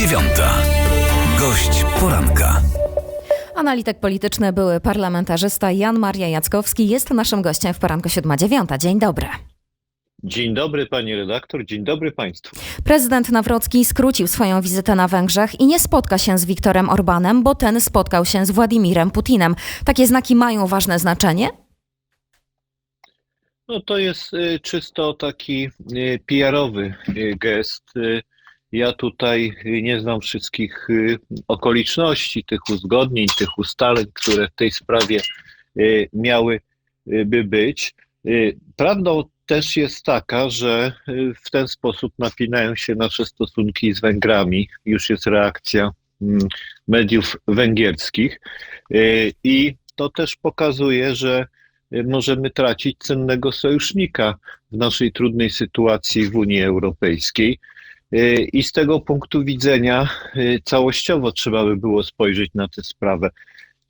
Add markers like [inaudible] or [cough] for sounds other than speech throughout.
dziewiąta. Gość poranka. Analityk polityczny, były parlamentarzysta Jan Maria Jackowski jest naszym gościem w poranku 7.9. Dzień dobry. Dzień dobry pani redaktor, dzień dobry państwu. Prezydent Nawrocki skrócił swoją wizytę na Węgrzech i nie spotka się z Wiktorem Orbanem, bo ten spotkał się z Władimirem Putinem. Takie znaki mają ważne znaczenie? No to jest y, czysto taki y, PR-owy y, gest. Ja tutaj nie znam wszystkich y, okoliczności, tych uzgodnień, tych ustaleń, które w tej sprawie y, miałyby być. Y, Prawdą też jest taka, że w ten sposób napinają się nasze stosunki z Węgrami. Już jest reakcja mm, mediów węgierskich i to też pokazuje, że możemy tracić cennego sojusznika w naszej trudnej sytuacji w Unii Europejskiej. Y, I z tego punktu widzenia y, całościowo trzeba by było spojrzeć na tę sprawę.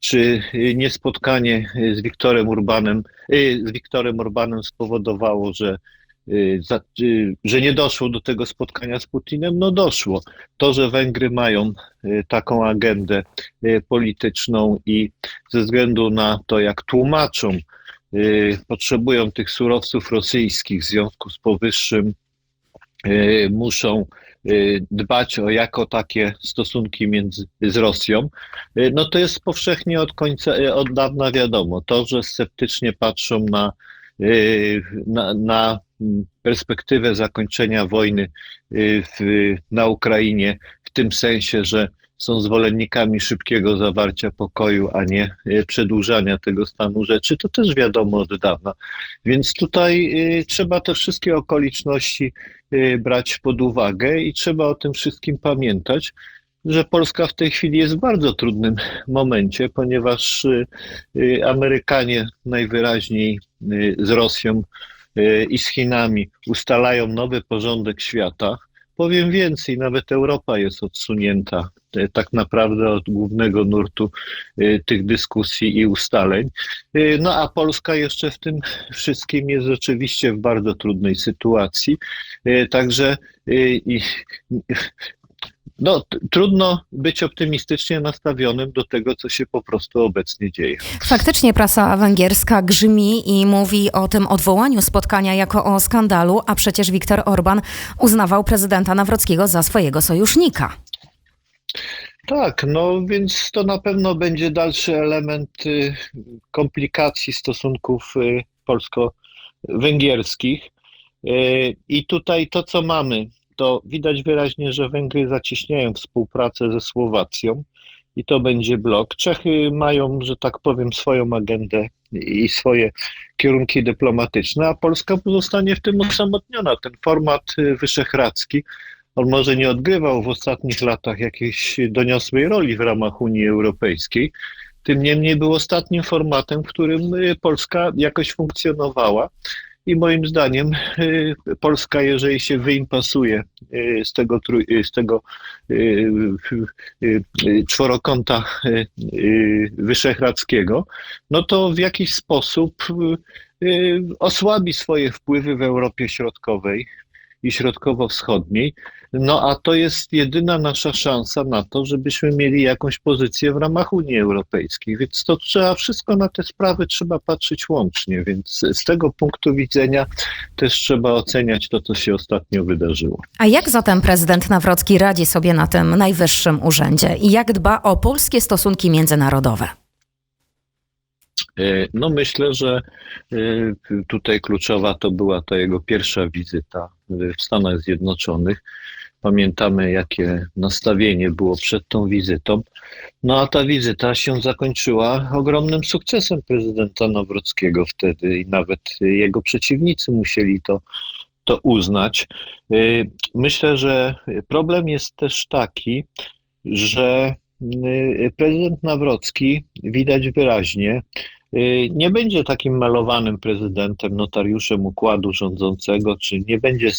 Czy y, nie spotkanie y, z Wiktorem Urbanem, z Wiktorem Orbanem spowodowało, że, że nie doszło do tego spotkania z Putinem? No doszło. To, że Węgry mają taką agendę polityczną i ze względu na to, jak tłumaczą, potrzebują tych surowców rosyjskich w związku z powyższym, muszą y, dbać o jako takie stosunki między, z Rosją, y, no to jest powszechnie od końca, y, od dawna wiadomo. To, że sceptycznie patrzą na, y, na, na mm, perspektywę zakończenia wojny y, w, na Ukrainie, w tym sensie, że są zwolennikami szybkiego zawarcia pokoju, a nie y, przedłużania tego stanu rzeczy, to też wiadomo od dawna. Więc tutaj y, trzeba te wszystkie okoliczności y, brać pod uwagę i trzeba o tym wszystkim pamiętać, że Polska w tej chwili jest w bardzo trudnym [laughs] momencie, ponieważ Amerykanie najwyraźniej z Rosją i z Chinami ustalają nowy porządek świata. Powiem więcej, nawet Europa jest odsunięta y, tak naprawdę od głównego nurtu y, tych dyskusji i ustaleń. Y, No a Polska jeszcze w tym wszystkim jest rzeczywiście w bardzo trudnej sytuacji. Także no, trudno być optymistycznie nastawionym do tego, co się po prostu obecnie dzieje. Faktycznie prasa węgierska grzmi i mówi o tym odwołaniu spotkania jako o skandalu, a przecież Viktor Orban uznawał prezydenta Nawrockiego za swojego sojusznika. Tak, no więc to na pewno będzie dalszy element y, komplikacji stosunków y, polsko-węgierskich. Y, I tutaj to, co mamy, to widać wyraźnie, że Węgry zacieśniają współpracę ze Słowacją i to będzie blok. Czechy mają, że tak powiem, swoją agendę i swoje kierunki dyplomatyczne, a Polska pozostanie w tym osamotniona. Ten format y, wyszehradzki on może nie odgrywał w ostatnich latach jakiejś doniosłej roli w ramach Unii Europejskiej. Tym niemniej był ostatnim formatem, w którym y, Polska jakoś funkcjonowała. I moim zdaniem y, Polska, jeżeli się wyimpasuje y, z tego, y, z tego czworokąta wyszehradzkiego, no to w jakiś sposób osłabi swoje wpływy w Europie Środkowej i Środkowo-Wschodniej. No a to jest jedyna nasza szansa na to, żebyśmy mieli jakąś pozycję w ramach Unii Europejskiej. Więc to trzeba wszystko na te sprawy trzeba patrzeć łącznie. Więc z tego punktu widzenia też trzeba oceniać to, co się ostatnio wydarzyło. A jak zatem prezydent Nawrocki radzi sobie na tym najwyższym urzędzie i jak dba o polskie stosunki międzynarodowe? E, No myślę, że e, tutaj kluczowa to była ta jego pierwsza wizyta w Stanach Zjednoczonych. Pamiętamy, jakie nastawienie było przed tą wizytą. No a ta wizyta się zakończyła ogromnym sukcesem prezydenta Nawrockiego wtedy i nawet jego przeciwnicy musieli to, to uznać. E, Myślę, że problem jest też taki, że prezydent Nawrocki widać wyraźnie nie będzie takim malowanym prezydentem, notariuszem układu rządzącego, czy nie będzie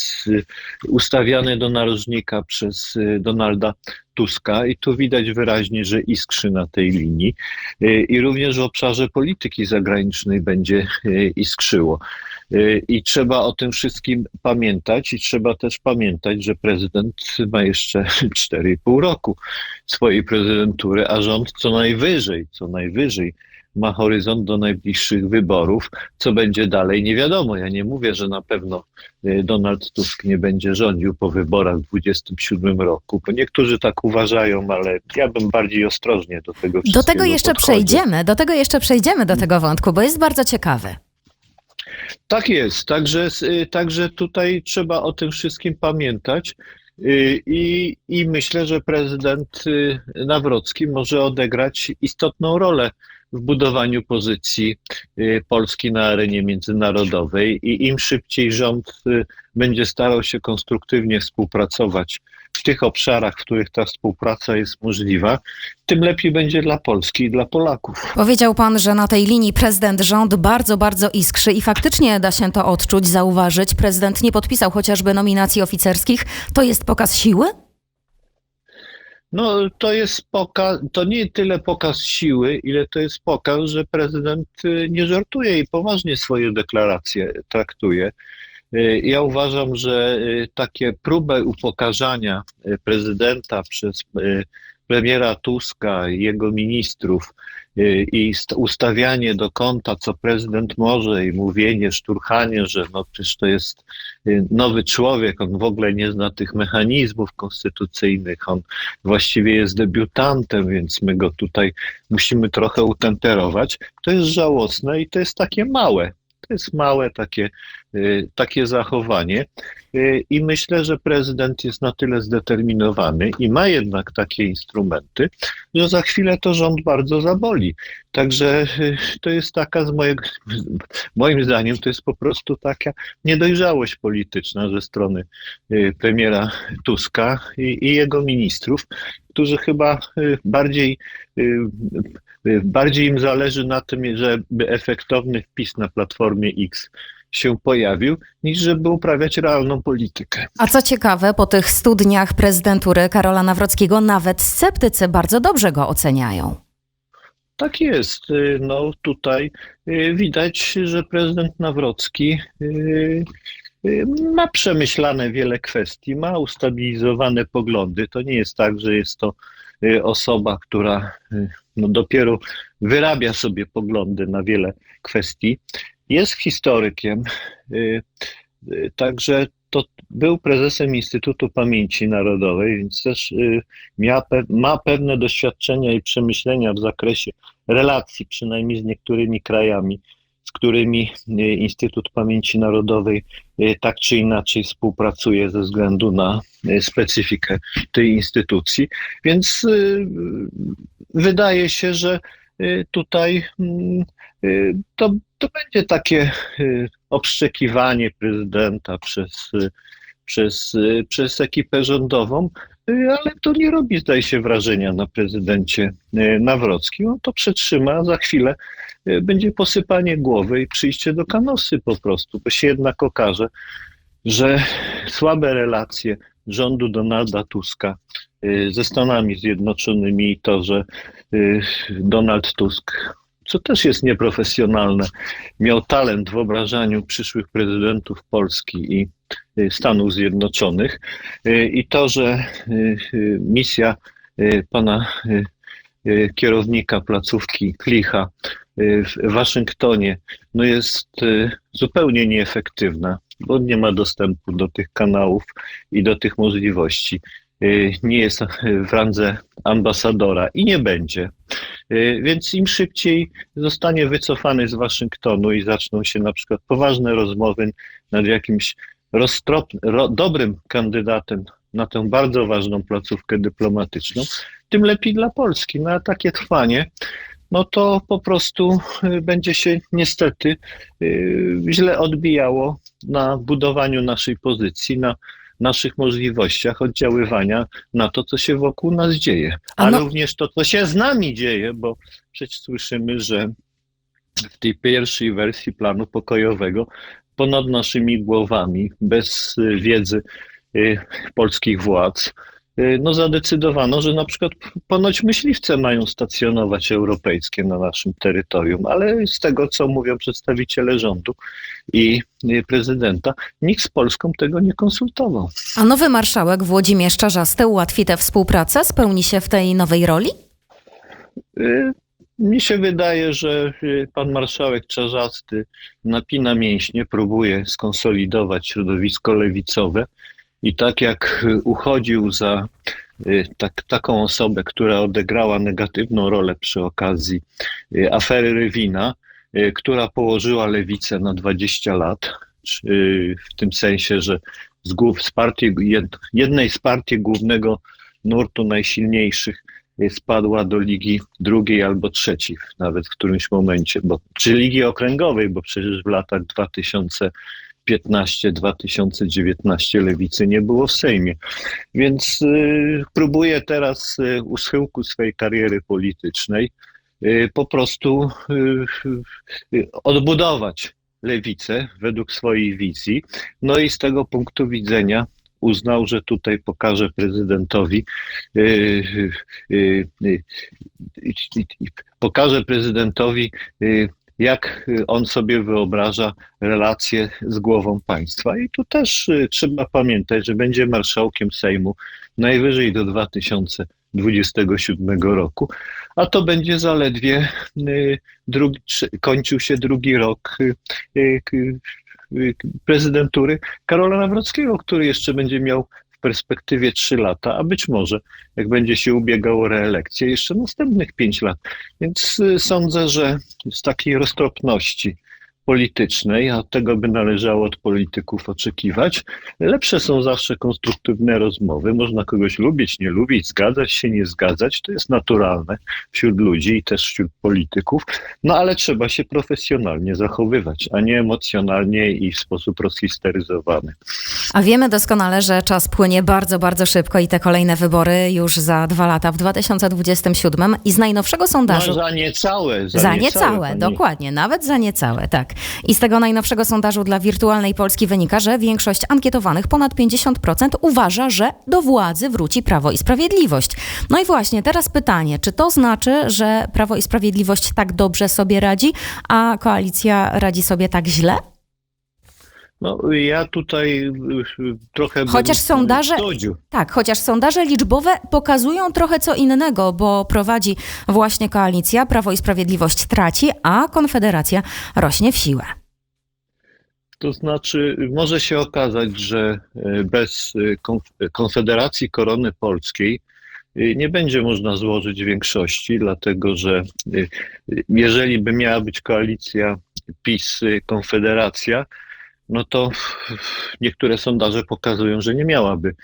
ustawiany do narożnika przez y, Donalda Tuska. I tu widać wyraźnie, że iskrzy na tej linii. Y, I również w obszarze polityki zagranicznej będzie y, iskrzyło. Y, I trzeba o tym wszystkim pamiętać i trzeba też pamiętać, że prezydent ma jeszcze [laughs] 4,5 roku swojej prezydentury, a rząd co najwyżej, co najwyżej ma horyzont do najbliższych wyborów. Co będzie dalej, nie wiadomo. Ja nie mówię, że na pewno y, Donald Tusk nie będzie rządził po wyborach w 2027 roku, bo niektórzy tak uważają, ale ja bym bardziej ostrożnie do tego Do tego jeszcze podchodził. przejdziemy, do tego jeszcze przejdziemy do tego wątku, bo jest bardzo ciekawy. Tak jest, także, y, także tutaj trzeba o tym wszystkim pamiętać. Y, I, I myślę, że prezydent Nawrocki może odegrać istotną rolę w budowaniu pozycji y, Polski na arenie międzynarodowej i im szybciej rząd y, będzie starał się konstruktywnie współpracować w tych obszarach, w których ta współpraca jest możliwa, tym lepiej będzie dla Polski i dla Polaków. Powiedział pan, że na tej linii prezydent rząd bardzo, bardzo iskrzy i faktycznie da się to odczuć, zauważyć. Prezydent nie podpisał chociażby nominacji oficerskich. To jest pokaz siły? No, to jest pokaz, to nie tyle pokaz siły, ile to jest pokaz, że prezydent y, nie żartuje i poważnie swoje deklaracje traktuje. Y, Ja uważam, że y, takie próbę upokarzania prezydenta przez premiera Tuska jego ministrów y, i st- ustawianie do kąta, co prezydent może i mówienie, szturchanie, że no przecież to jest y, nowy człowiek, on w ogóle nie zna tych mechanizmów konstytucyjnych, on właściwie jest debiutantem, więc my go tutaj musimy trochę utemperować. To jest żałosne i to jest takie małe. To jest małe takie, y, takie zachowanie. Y, I myślę, że prezydent jest na tyle zdeterminowany i ma jednak takie instrumenty, że za chwilę to rząd bardzo zaboli. Także y, to jest taka z mojego, moim zdaniem, to jest po prostu taka niedojrzałość polityczna ze strony premiera Tuska i, i jego ministrów, którzy chyba bardziej, bardziej im zależy na tym, żeby efektowny wpis na Platformie X się pojawił, niż żeby uprawiać realną politykę. A co ciekawe, po tych stu dniach prezydentury Karola Nawrockiego nawet sceptycy bardzo dobrze go oceniają. Tak jest. Y, No tutaj y, widać, że prezydent Nawrocki y, y, ma przemyślane wiele kwestii, ma ustabilizowane poglądy. To nie jest tak, że jest to y, osoba, która y, no dopiero wyrabia sobie poglądy na wiele kwestii. Jest historykiem, y, y, także to był prezesem Instytutu Pamięci Narodowej, więc też y, ma pewne doświadczenia i przemyślenia w zakresie relacji, przynajmniej z niektórymi krajami, z którymi y, Instytut Pamięci Narodowej y, tak czy inaczej współpracuje ze względu na y, specyfikę tej instytucji. Więc wydaje się, że tutaj mm, to, to będzie takie obszczekiwanie prezydenta przez, przez, przez ekipę rządową, ale to nie robi, zdaje się, wrażenia na prezydencie Nawrockim. On to przetrzyma, za chwilę będzie posypanie głowy i przyjście do kanosy po prostu, bo się jednak okaże, że słabe relacje rządu Donalda Tuska y, ze Stanami Zjednoczonymi i to, że y, Donald Tusk, co też jest nieprofesjonalne, miał talent w wyobrażaniu przyszłych prezydentów Polski i y, Stanów Zjednoczonych y, i to, że y, y, misja y, pana y, y, kierownika placówki Klicha y, w Waszyngtonie no jest y, zupełnie nieefektywna, bo nie ma dostępu do tych kanałów i do tych możliwości. Y, Nie jest w randze ambasadora i nie będzie. Y, Więc im szybciej zostanie wycofany z Waszyngtonu i zaczną się na przykład poważne rozmowy nad jakimś roztrop, ro, dobrym kandydatem na tę bardzo ważną placówkę dyplomatyczną, tym lepiej dla Polski. No a takie trwanie, no to po prostu y, będzie się niestety y, źle odbijało na budowaniu naszej pozycji, na naszych możliwościach oddziaływania na to, co się wokół nas dzieje, A a no- również to, co się z nami dzieje, bo przecież słyszymy, że w tej pierwszej wersji planu pokojowego ponad naszymi głowami, bez wiedzy y, polskich władz, no zadecydowano, że na przykład ponoć myśliwce mają stacjonować europejskie na naszym terytorium, ale z tego, co mówią przedstawiciele rządu i y, prezydenta, nikt z Polską tego nie konsultował. A nowy marszałek Włodzimierz Czarzasty ułatwi tę współpracę? Spełni się w tej nowej roli? Y, Mi się wydaje, że y, pan marszałek Czarzasty napina mięśnie, próbuje skonsolidować środowisko lewicowe i tak jak y, uchodził za y, tak, taką osobę, która odegrała negatywną rolę przy okazji y, afery Rywina, która położyła lewicę na 20 lat, w tym sensie, że z, głów, z partii, jed, jednej z partii głównego nurtu najsilniejszych spadła do ligi drugiej albo trzeciej, nawet w którymś momencie, bo, czy ligi okręgowej, bo przecież w latach 2015-2019 lewicy nie było w Sejmie. Więc y, próbuje teraz y, u schyłku swej kariery politycznej y, po prostu y, y, odbudować lewicę według swojej wizji. No i z tego punktu widzenia uznał, że tutaj pokaże prezydentowi, y, pokaże prezydentowi, jak on sobie wyobraża relacje z głową państwa. I tu też y, trzeba pamiętać, że będzie marszałkiem Sejmu najwyżej do 2027 roku, a to będzie zaledwie y, drugi, kończył się drugi rok y, prezydentury Karola Nawrockiego, który jeszcze będzie miał perspektywie 3 lata, a być może, jak będzie się ubiegał o reelekcję, jeszcze następnych 5 lat. Więc y, sądzę, że z takiej roztropności politycznej, a tego by należało od polityków oczekiwać, lepsze są zawsze konstruktywne rozmowy. Można kogoś lubić, nie lubić, zgadzać się, nie zgadzać. To jest naturalne wśród ludzi i też wśród polityków. No ale trzeba się profesjonalnie zachowywać, a nie emocjonalnie i w sposób rozhisteryzowany. A wiemy doskonale, że czas płynie bardzo, bardzo szybko i te kolejne wybory już za dwa lata w 2027 i z najnowszego sondażu... No, za niecałe. Za, Za niecałe, pani- dokładnie, nawet za niecałe, tak. I z tego najnowszego sondażu dla wirtualnej Polski wynika, że większość ankietowanych, ponad 50%, uważa, że do władzy wróci Prawo i Sprawiedliwość. No i właśnie, teraz pytanie, czy to znaczy, że Prawo i Sprawiedliwość tak dobrze sobie radzi, a koalicja radzi sobie tak źle? No, ja tutaj y, y, trochę. Chociaż sondaże- zgodził. Tak, chociaż sondaże liczbowe pokazują trochę co innego, bo prowadzi właśnie koalicja, Prawo i Sprawiedliwość traci, a Konfederacja rośnie w siłę. To znaczy, może się okazać, że e, bez konf- Konfederacji Korony Polskiej nie będzie można złożyć większości, dlatego że jeżeli by miała być koalicja PiS-Konfederacja, no to niektóre sondaże pokazują, że nie miałaby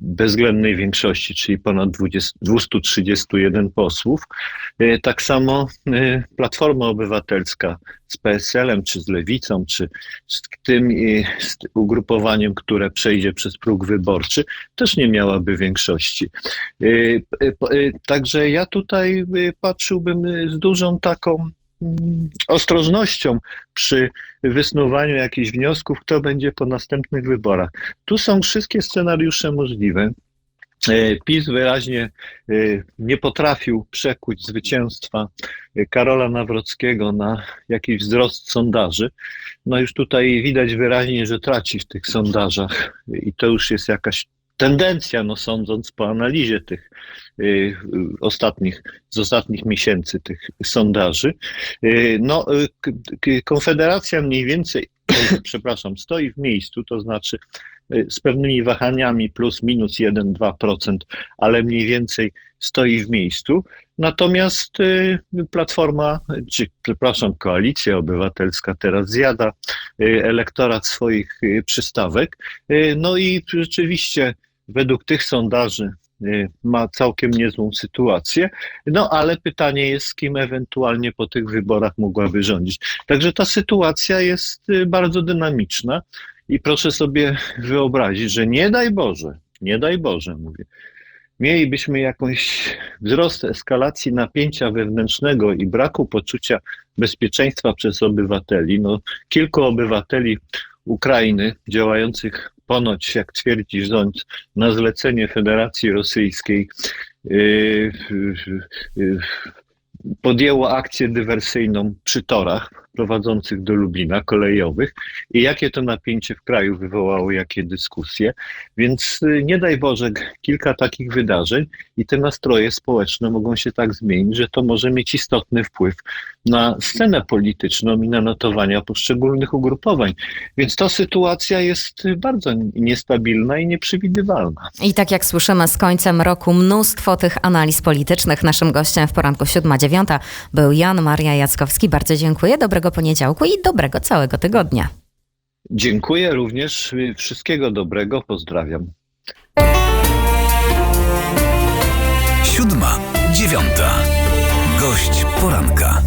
bezwzględnej większości, czyli ponad 20, 231 posłów. E, Tak samo e, Platforma Obywatelska z PSL-em, czy z Lewicą, czy z tym e, z ugrupowaniem, które przejdzie przez próg wyborczy, też nie miałaby większości. Także ja tutaj patrzyłbym z dużą taką ostrożnością przy wysnuwaniu jakichś wniosków, kto będzie po następnych wyborach. Tu są wszystkie scenariusze możliwe. E, PiS wyraźnie e, nie potrafił przekuć zwycięstwa e, Karola Nawrockiego na jakiś wzrost sondaży. No już tutaj widać wyraźnie, że traci w tych sondażach i to już jest jakaś tendencja, no sądząc po analizie tych y, ostatnich, z ostatnich miesięcy tych sondaży. Y, No, y, Konfederacja mniej więcej, [clears throat] przepraszam, stoi w miejscu, to znaczy z pewnymi wahaniami plus minus 1-2%, ale mniej więcej stoi w miejscu. Natomiast Platforma, czy przepraszam, Koalicja Obywatelska teraz zjada elektorat swoich przystawek. No i rzeczywiście według tych sondaży y, ma całkiem niezłą sytuację. No ale pytanie jest, z kim ewentualnie po tych wyborach mogłaby rządzić. Także ta sytuacja jest y, bardzo dynamiczna i proszę sobie wyobrazić, że nie daj Boże, nie daj Boże, mówię, mielibyśmy jakąś wzrost eskalacji napięcia wewnętrznego i braku poczucia bezpieczeństwa przez obywateli. No, kilku obywateli Ukrainy działających ponoć, jak twierdzi rząd, na zlecenie Federacji Rosyjskiej yy, podjęło akcję dywersyjną przy torach prowadzących do Lubina, kolejowych i jakie to napięcie w kraju wywołało, jakie dyskusje. Więc y, nie daj Boże, kilka takich wydarzeń i te nastroje społeczne mogą się tak zmienić, że to może mieć istotny wpływ na scenę polityczną i na notowania poszczególnych ugrupowań. Więc ta sytuacja jest y, bardzo niestabilna i nieprzewidywalna. I tak jak słyszymy z końcem roku mnóstwo tych analiz politycznych. Naszym gościem w poranku 7-9 był Jan Maria Jackowski. Bardzo dziękuję. Dobrego poniedziałku i dobrego całego tygodnia. Dziękuję również, wszystkiego dobrego, pozdrawiam. Siódma, dziewiąta. Gość poranka.